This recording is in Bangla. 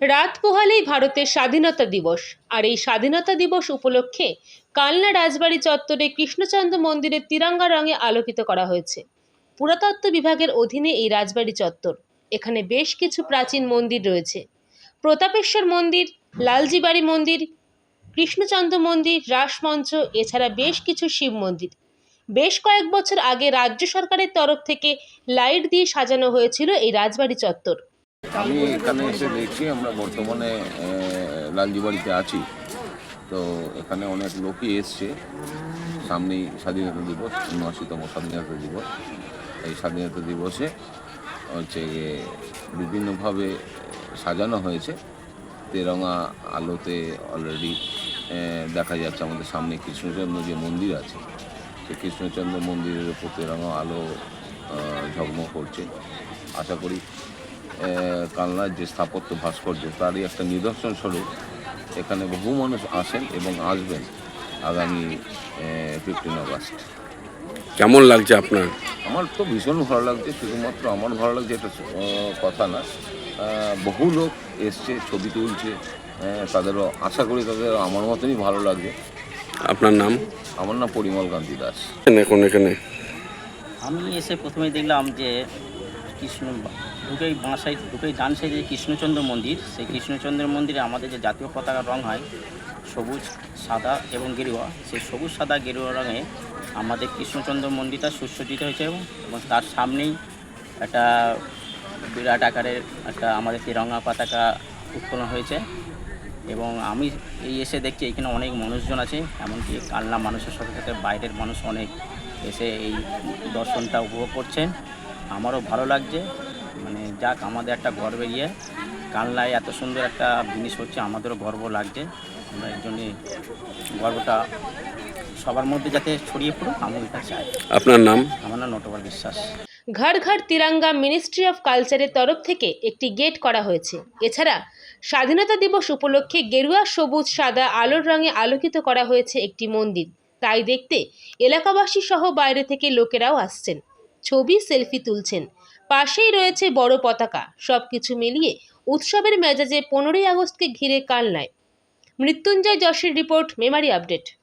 রাত পোহালেই ভারতের স্বাধীনতা দিবস। আর এই স্বাধীনতা দিবস উপলক্ষে কালনা রাজবাড়ি চত্বরে কৃষ্ণচন্দ্র মন্দিরের তিরঙ্গা রঙে আলোকিত করা হয়েছে। পুরাতত্ত্ব বিভাগের অধীনে এই রাজবাড়ি চত্বর। এখানে বেশ কিছু প্রাচীন মন্দির রয়েছে। প্রতাপেশ্বর মন্দির, লালজিবাড়ি মন্দির, কৃষ্ণচন্দ্র মন্দির, রাসমঞ্চ, এছাড়া বেশ কিছু শিব মন্দির। বেশ কয়েক বছর আগে রাজ্য সরকারের তরফ থেকে লাইট দিয়ে সাজানো হয়েছিল এই রাজবাড়ি চত্বর। আমি এখানে এসে দেখছি আমরা বর্তমানে লালজিবাড়িতে আছি। তো এখানে অনেক লোকই এসছে। সামনেই স্বাধীনতা দিবস উনআশিতম স্বাধীনতা দিবস। এই স্বাধীনতা দিবসে হচ্ছে বিভিন্নভাবে সাজানো হয়েছে। তেরঙা আলোতে অলরেডি দেখা যাচ্ছে আমাদের সামনে কৃষ্ণচন্দ্র যে মন্দির আছে। সেই কৃষ্ণচন্দ্র মন্দিরের উপর তেরঙা আলো আহ, ঝগমগ করছে। আশা করি কালনার যে স্থাপত্য ভাস্কর্য তারই একটা নিদর্শন স্বরূপ এখানে বহু মানুষ আসেন এবং আসবেন আগামী ফিফটিন আগস্ট কেমন লাগছে আপনার? আমার তো ভীষণ ভালো লাগছে শুধুমাত্র আমার ভালো লাগছে এটা কথা না। বহু লোক এসছে ছবি তুলছে তাদেরও আশা করি তাদের আমার মতনই ভালো লাগবে। আপনার নাম? আমার নাম পরিমল কান্তি দাস। এখন এখানে আমি এসে প্রথমে দেখলাম যে কৃষ্ণ ঢুকেই বাঁ সাইড ঢুকেই ডান সাইডে কৃষ্ণচন্দ্র মন্দির। সেই কৃষ্ণচন্দ্র মন্দিরে আমাদের যে জাতীয় পতাকার রং হয়, সবুজ, সাদা এবং গেরুয়া, সেই সবুজ, সাদা, গেরুয়া রঙে আমাদের কৃষ্ণচন্দ্র মন্দিরটা সুসজ্জিত হয়েছে এবং তার সামনেই একটা বিরাট আকারের একটা আমাদের তিরঙ্গা পতাকা উত্তোলন হয়েছে। এবং আমি এই এসে দেখছি, এখানে অনেক মানুষজন আছে, এমনকি কালনা মানুষের সাথে সাথে বাইরের মানুষ অনেক এসে এই দর্শনটা উপভোগ করছেন। আমারও ভালো লাগছে। মানে যাক আমাদের একটা গর্বের ইয়ে। কালনায় এত সুন্দর একটা জিনিস হচ্ছে আমাদেরও গর্ব লাগছে। আমরা এই জন্যে গর্বটা সবার মধ্যে যাতে ছড়িয়ে পড়ুক আমি এটা চাই। আপনার নাম? আমার নাম নটবর বিশ্বাস। ঘর ঘর তিরঙ্গা মিনিস্ট্রি অফ কালচারের তরফ থেকে একটি গেট করা হয়েছে। এছাড়া স্বাধীনতা দিবস উপলক্ষে গেরুয়া সবুজ সাদা আলোর রঙে আলোকিত করা হয়েছে একটি মন্দির। তাই দেখতে এলাকাবাসী সহ বাইরে থেকে লোকেরাও আসছেন। ছবি সেলফি তুলছেন। পাশেই রয়েছে বড় পতাকা। সব কিছু মিলিয়ে উৎসবের মেজাজে পনেরোই আগস্টকে ঘিরে কাল নয়। মৃত্যুঞ্জয় যশের রিপোর্ট, মেমারি আপডেট।